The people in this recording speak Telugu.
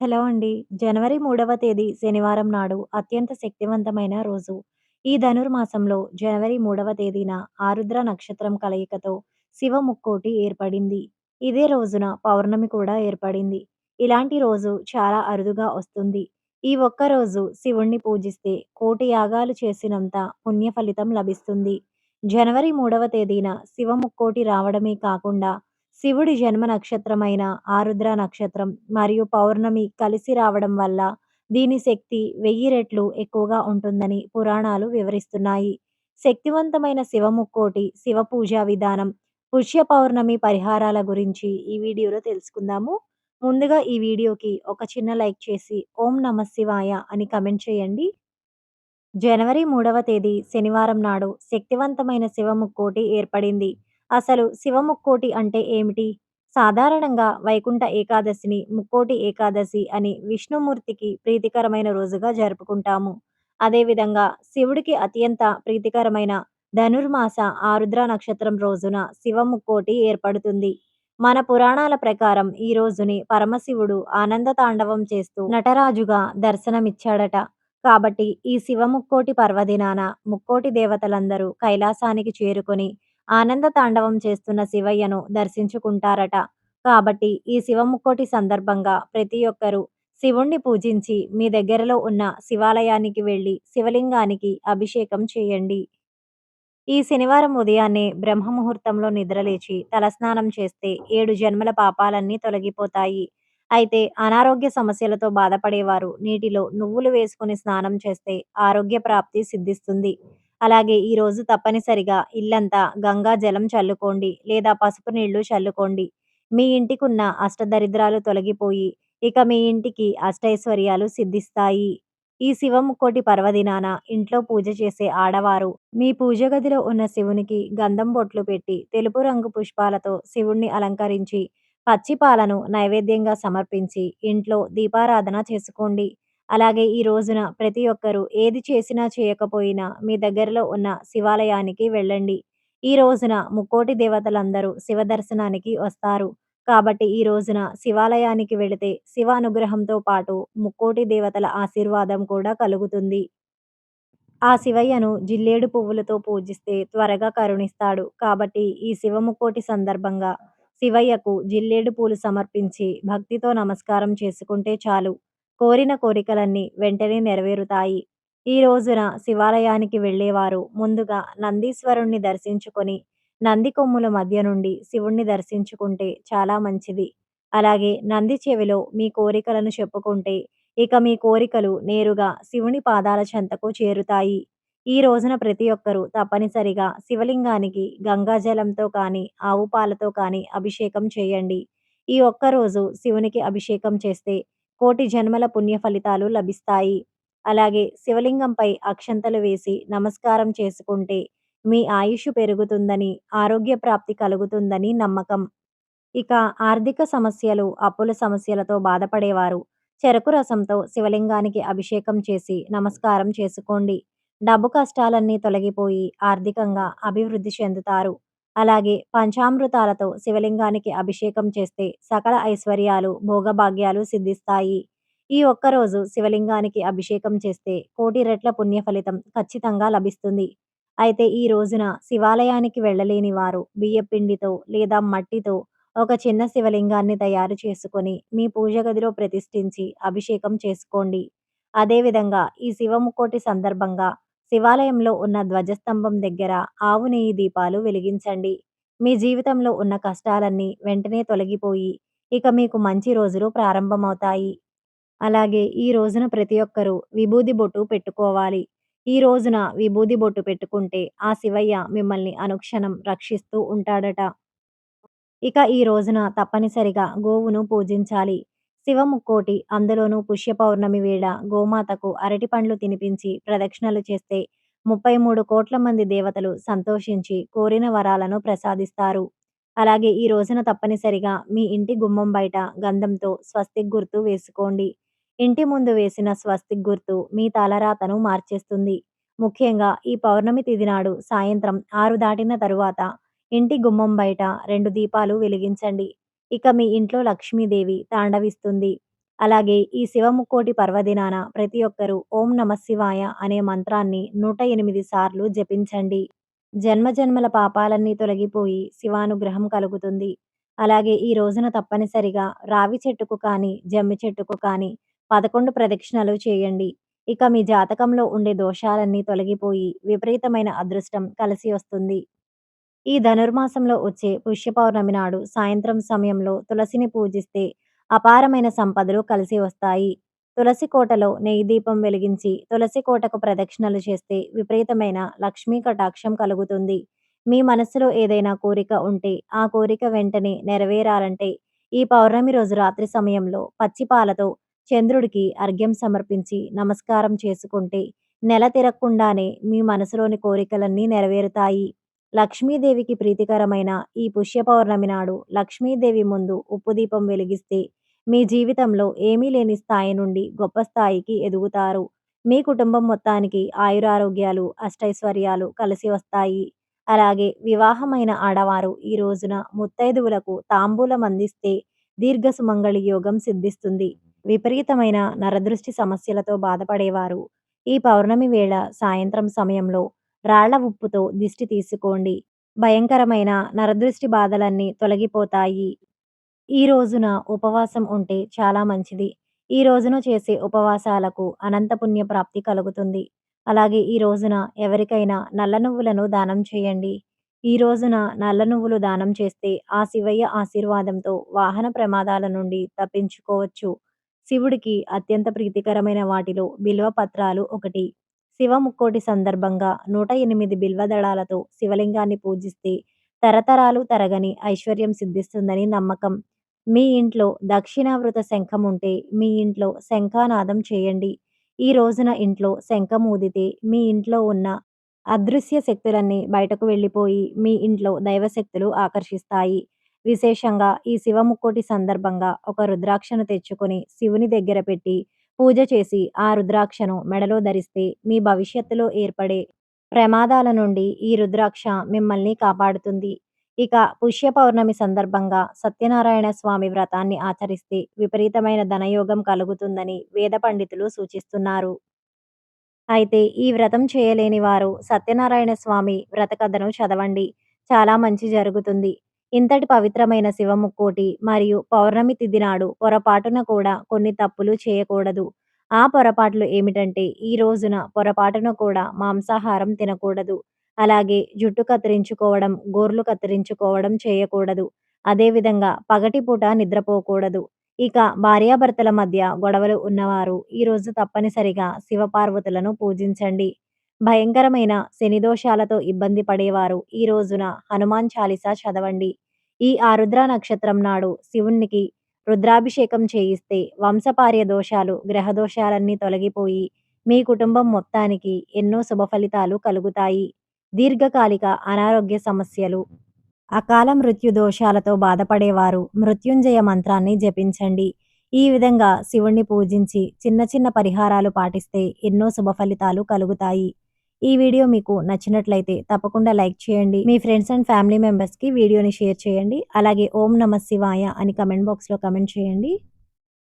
హలో అండి. జనవరి మూడవ తేదీ శనివారం నాడు అత్యంత శక్తివంతమైన రోజు. ఈ ధనుర్మాసంలో జనవరి మూడవ తేదీన ఆరుద్ర నక్షత్రం కలయికతో శివ ముక్కోటి ఏర్పడింది. ఇదే రోజున పౌర్ణమి కూడా ఏర్పడింది. ఇలాంటి రోజు చాలా అరుదుగా వస్తుంది. ఈ ఒక్క రోజు శివుణ్ణి పూజిస్తే కోటి యాగాలు చేసినంత పుణ్య ఫలితం లభిస్తుంది. జనవరి మూడవ తేదీన శివ ముక్కోటి రావడమే కాకుండా శివుడి జన్మ నక్షత్రమైన ఆరుద్ర నక్షత్రం మరియు పౌర్ణమి కలిసి రావడం వల్ల దీని శక్తి వెయ్యి రెట్లు ఎక్కువగా ఉంటుందని పురాణాలు వివరిస్తున్నాయి. శక్తివంతమైన శివ ముక్కోటి, శివ పూజా విధానం, పుష్య పౌర్ణమి పరిహారాల గురించి ఈ వీడియోలో తెలుసుకుందాము. ముందుగా ఈ వీడియోకి ఒక చిన్న లైక్ చేసి ఓం నమ శివాయ అని కమెంట్ చేయండి. జనవరి మూడవ తేదీ శనివారం నాడు శక్తివంతమైన శివ ముక్కోటి ఏర్పడింది. అసలు శివ ముక్కోటి అంటే ఏమిటి? సాధారణంగా వైకుంఠ ఏకాదశిని ముక్కోటి ఏకాదశి అని విష్ణుమూర్తికి ప్రీతికరమైన రోజుగా జరుపుకుంటాము. అదేవిధంగా శివుడికి అత్యంత ప్రీతికరమైన ధనుర్మాస ఆరుద్ర నక్షత్రం రోజున శివ ముక్కోటి ఏర్పడుతుంది. మన పురాణాల ప్రకారం ఈ రోజుని పరమశివుడు ఆనంద తాండవం చేస్తూ నటరాజుగా దర్శనమిచ్చాడట. కాబట్టి ఈ శివ ముక్కోటి పర్వదినాన ముక్కోటి దేవతలందరూ కైలాసానికి చేరుకొని ఆనంద తాండవం చేస్తున్న శివయ్యను దర్శించుకుంటారట. కాబట్టి ఈ శివ ముక్కోటి సందర్భంగా ప్రతి ఒక్కరూ శివుణ్ణి పూజించి మీ దగ్గరలో ఉన్న శివాలయానికి వెళ్ళి శివలింగానికి అభిషేకం చేయండి. ఈ శనివారం ఉదయాన్నే బ్రహ్మముహూర్తంలో నిద్రలేచి తలస్నానం చేస్తే ఏడు జన్మల పాపాలన్నీ తొలగిపోతాయి. అయితే అనారోగ్య సమస్యలతో బాధపడేవారు నీటిలో నువ్వులు వేసుకొని స్నానం చేస్తే ఆరోగ్య ప్రాప్తి సిద్ధిస్తుంది. అలాగే ఈరోజు తప్పనిసరిగా ఇల్లంతా గంగా జలం చల్లుకోండి లేదా పసుపు నీళ్ళు చల్లుకోండి. మీ ఇంటికున్న అష్టదరిద్రాలు తొలగిపోయి ఇక మీ ఇంటికి అష్టైశ్వర్యాలు సిద్ధిస్తాయి. ఈ శివముక్కోటి పర్వదినాన ఇంట్లో పూజ చేసే ఆడవారు మీ పూజ గదిలో ఉన్న శివునికి గంధం బొట్లు పెట్టి తెలుపు రంగు పుష్పాలతో శివుణ్ణి అలంకరించి పచ్చి పాలను నైవేద్యంగా సమర్పించి ఇంట్లో దీపారాధన చేసుకోండి. అలాగే ఈ రోజున ప్రతి ఒక్కరూ ఏది చేసినా చేయకపోయినా మీ దగ్గరలో ఉన్న శివాలయానికి వెళ్ళండి. ఈ రోజున ముక్కోటి దేవతలందరూ శివ దర్శనానికి వస్తారు. కాబట్టి ఈ రోజున శివాలయానికి వెళితే శివ అనుగ్రహంతో పాటు ముక్కోటి దేవతల ఆశీర్వాదం కూడా కలుగుతుంది. ఆ శివయ్యను జిల్లేడు పువ్వులతో పూజిస్తే త్వరగా కరుణిస్తాడు. కాబట్టి ఈ శివ ముక్కోటి సందర్భంగా శివయ్యకు జిల్లేడు పూలు సమర్పించి భక్తితో నమస్కారం చేసుకుంటే చాలు. కోరిన కోరికలన్నీ వెంటనే నెరవేరుతాయి. ఈ రోజున శివాలయానికి వెళ్ళేవారు ముందుగా నందీశ్వరుణ్ణి దర్శించుకొని నంది కొమ్ముల మధ్య నుండి శివుణ్ణి దర్శించుకుంటే చాలా మంచిది. అలాగే నంది చెవిలో మీ కోరికలను చెప్పుకుంటే ఇక మీ కోరికలు నేరుగా శివుని పాదాల చెంతకు చేరుతాయి. ఈ రోజున ప్రతి ఒక్కరూ తప్పనిసరిగా శివలింగానికి గంగా జలంతో కానీ, ఆవు పాలతో కానీ అభిషేకం చేయండి. ఈ ఒక్క రోజు శివునికి అభిషేకం చేస్తే కోటి జన్మల పుణ్య ఫలితాలు లభిస్తాయి. అలాగే శివలింగంపై అక్షంతలు వేసి నమస్కారం చేసుకుంటే మీ ఆయుష్ పెరుగుతుందని, ఆరోగ్య ప్రాప్తి కలుగుతుందని నమ్మకం. ఇక ఆర్థిక సమస్యలు, అప్పుల సమస్యలతో బాధపడేవారు చెరకు రసంతో శివలింగానికి అభిషేకం చేసి నమస్కారం చేసుకోండి. డబ్బు కష్టాలన్నీ తొలగిపోయి ఆర్థికంగా అభివృద్ధి చెందుతారు. అలాగే పంచామృతాలతో శివలింగానికి అభిషేకం చేస్తే సకల ఐశ్వర్యాలు, భోగభాగ్యాలు సిద్ధిస్తాయి. ఈ ఒక్కరోజు శివలింగానికి అభిషేకం చేస్తే కోటి రెట్ల పుణ్య ఫలితం ఖచ్చితంగా లభిస్తుంది. అయితే ఈ రోజున శివాలయానికి వెళ్ళలేని వారు బియ్యపిండితో లేదా మట్టితో ఒక చిన్న శివలింగాన్ని తయారు చేసుకొని మీ పూజ గదిలో ప్రతిష్ఠించి అభిషేకం చేసుకోండి. అదేవిధంగా ఈ శివ ముక్కోటి సందర్భంగా శివాలయంలో ఉన్న ధ్వజస్తంభం దగ్గర ఆవు నెయ్యి దీపాలు వెలిగించండి. మీ జీవితంలో ఉన్న కష్టాలన్నీ వెంటనే తొలగిపోయి ఇక మీకు మంచి రోజులు ప్రారంభమవుతాయి. అలాగే ఈ రోజున ప్రతి ఒక్కరూ విభూది బొట్టు పెట్టుకోవాలి. ఈ రోజున విభూది బొట్టు పెట్టుకుంటే ఆ శివయ్య మిమ్మల్ని అనుక్షణం రక్షిస్తూ ఉంటాడట. ఇక ఈ రోజున తప్పనిసరిగా గోవును పూజించాలి. శివ ముక్కోటి అందులోనూ పుష్య పౌర్ణమి వేళ గోమాతకు అరటి పండ్లు తినిపించి ప్రదక్షిణలు చేస్తే 33 కోట్ల మంది దేవతలు సంతోషించి కోరిన వరాలను ప్రసాదిస్తారు. అలాగే ఈ రోజున తప్పనిసరిగా మీ ఇంటి గుమ్మం బయట గంధంతో స్వస్తిక్ గుర్తు వేసుకోండి. ఇంటి ముందు వేసిన స్వస్తిక్ గుర్తు మీ తలరాతను మార్చేస్తుంది. ముఖ్యంగా ఈ పౌర్ణమి తిథి నాడు సాయంత్రం ఆరు దాటిన తరువాత ఇంటి గుమ్మం బయట రెండు దీపాలు వెలిగించండి. ఇక మీ ఇంట్లో లక్ష్మీదేవి తాండవిస్తుంది. అలాగే ఈ శివముక్కోటి పర్వదినాన ప్రతి ఒక్కరూ ఓం నమశివాయ అనే మంత్రాన్ని 108 సార్లు జపించండి. జన్మజన్మల పాపాలన్నీ తొలగిపోయి శివానుగ్రహం కలుగుతుంది. అలాగే ఈ రోజున తప్పనిసరిగా రావి చెట్టుకు కానీ, జమ్మి చెట్టుకు కానీ 11 ప్రదక్షిణలు చేయండి. ఇక మీ జాతకంలో ఉండే దోషాలన్నీ తొలగిపోయి విపరీతమైన అదృష్టం కలిసి వస్తుంది. ఈ ధనుర్మాసంలో వచ్చే పుష్య పౌర్ణమి నాడు సాయంత్రం సమయంలో తులసిని పూజిస్తే అపారమైన సంపదలు కలిసి వస్తాయి. తులసి కోటలో నెయ్యి దీపం వెలిగించి తులసి కోటకు ప్రదక్షిణలు చేస్తే విపరీతమైన లక్ష్మీ కటాక్షం కలుగుతుంది. మీ మనస్సులో ఏదైనా కోరిక ఉంటే ఆ కోరిక వెంటనే నెరవేరాలంటే ఈ పౌర్ణమి రోజు రాత్రి సమయంలో పచ్చిపాలతో చంద్రుడికి అర్ఘ్యం సమర్పించి నమస్కారం చేసుకుంటే నెల తిరగకుండానే మీ మనసులోని కోరికలన్నీ నెరవేరుతాయి. లక్ష్మీదేవికి ప్రీతికరమైన ఈ పుష్య పౌర్ణమి నాడు లక్ష్మీదేవి ముందు ఉప్పు దీపం వెలిగిస్తే మీ జీవితంలో ఏమీ లేని స్థాయి నుండి గొప్ప స్థాయికి ఎదుగుతారు. మీ కుటుంబం మొత్తానికి ఆయురారోగ్యాలు, అష్టైశ్వర్యాలు కలిసి వస్తాయి. అలాగే వివాహమైన ఆడవారు ఈ రోజున ముత్తైదువులకు తాంబూలం అందిస్తే దీర్ఘ సుమంగళి యోగం సిద్ధిస్తుంది. విపరీతమైన నరదృష్టి సమస్యలతో బాధపడేవారు ఈ పౌర్ణమి వేళ సాయంత్రం సమయంలో రాళ్ళ ఉప్పుతో దిష్టి తీసుకోండి. భయంకరమైన నరదృష్టి బాధలన్నీ తొలగిపోతాయి. ఈ రోజున ఉపవాసం ఉంటే చాలా మంచిది. ఈ రోజున చేసే ఉపవాసాలకు అనంత పుణ్య ప్రాప్తి కలుగుతుంది. అలాగే ఈ రోజున ఎవరికైనా నల్ల నువ్వులను దానం చేయండి. ఈ రోజున నల్ల నువ్వులు దానం చేస్తే ఆ శివయ్య ఆశీర్వాదంతో వాహన ప్రమాదాల నుండి తప్పించుకోవచ్చు. శివుడికి అత్యంత ప్రీతికరమైన వాటిలో బిల్వ పత్రాలు ఒకటి. శివ ముక్కోటి సందర్భంగా 108 బిల్వ దళాలతో శివలింగాన్ని పూజిస్తే తరతరాలు తరగని ఐశ్వర్యం సిద్ధిస్తుందని నమ్మకం. మీ ఇంట్లో దక్షిణావృత శంఖం ఉంటే మీ ఇంట్లో శంఖానాదం చేయండి. ఈ రోజున ఇంట్లో శంఖం ఊదితే మీ ఇంట్లో ఉన్న అదృశ్య శక్తులన్నీ బయటకు వెళ్ళిపోయి మీ ఇంట్లో దైవశక్తులు ఆకర్షిస్తాయి. విశేషంగా ఈ శివ ముక్కోటి సందర్భంగా ఒక రుద్రాక్షను తెచ్చుకొని శివుని దగ్గర పెట్టి పూజ చేసి ఆ రుద్రాక్షను మెడలో ధరిస్తే మీ భవిష్యత్తులో ఏర్పడే ప్రమాదాల నుండి ఈ రుద్రాక్ష మిమ్మల్ని కాపాడుతుంది. ఇక పుష్య పౌర్ణమి సందర్భంగా సత్యనారాయణ స్వామి వ్రతాన్ని ఆచరిస్తే విపరీతమైన ధనయోగం కలుగుతుందని వేద పండితులు సూచిస్తున్నారు. అయితే ఈ వ్రతం చేయలేని వారు సత్యనారాయణ స్వామి వ్రత కథను చదవండి. చాలా మంచి జరుగుతుంది. ఇంతటి పవిత్రమైన శివ ముక్కోటి మరియు పౌర్ణమి తిథి నాడు పొరపాటున కూడా కొన్ని తప్పులు చేయకూడదు. ఆ పొరపాట్లు ఏమిటంటే ఈ రోజున పొరపాటున కూడా మాంసాహారం తినకూడదు. అలాగే జుట్టు కత్తిరించుకోవడం, గోర్లు కత్తిరించుకోవడం చేయకూడదు. అదేవిధంగా పగటిపూట నిద్రపోకూడదు. ఇక భార్యాభర్తల మధ్య గొడవలు ఉన్నవారు ఈ రోజు తప్పనిసరిగా శివపార్వతులను పూజించండి. భయంకరమైన శని దోషాలతో ఇబ్బంది పడేవారు ఈ రోజున హనుమాన్ చాలీసా చదవండి. ఈ ఆరుద్ర నక్షత్రం నాడు శివునికి రుద్రాభిషేకం చేయిస్తే వంశపార్య దోషాలు, గ్రహ దోషాలన్నీ తొలగిపోయి మీ కుటుంబం మొత్తానికి ఎన్నో శుభ ఫలితాలు కలుగుతాయి. దీర్ఘకాలిక అనారోగ్య సమస్యలు, అకాల మృత్యు దోషాలతో బాధపడేవారు మృత్యుంజయ మంత్రాన్ని జపించండి. ఈ విధంగా శివుణ్ణి పూజించి చిన్న చిన్న పరిహారాలు పాటిస్తే ఎన్నో శుభ ఫలితాలు కలుగుతాయి. ఈ వీడియో మీకు నచ్చినట్లయితే తప్పకుండా లైక్ చేయండి. మీ ఫ్రెండ్స్ అండ్ ఫ్యామిలీ మెంబర్స్‌కి వీడియోని షేర్ చేయండి. అలాగే ఓం నమఃశివాయ అని కమెంట్ బాక్స్‌లో కమెంట్ చేయండి.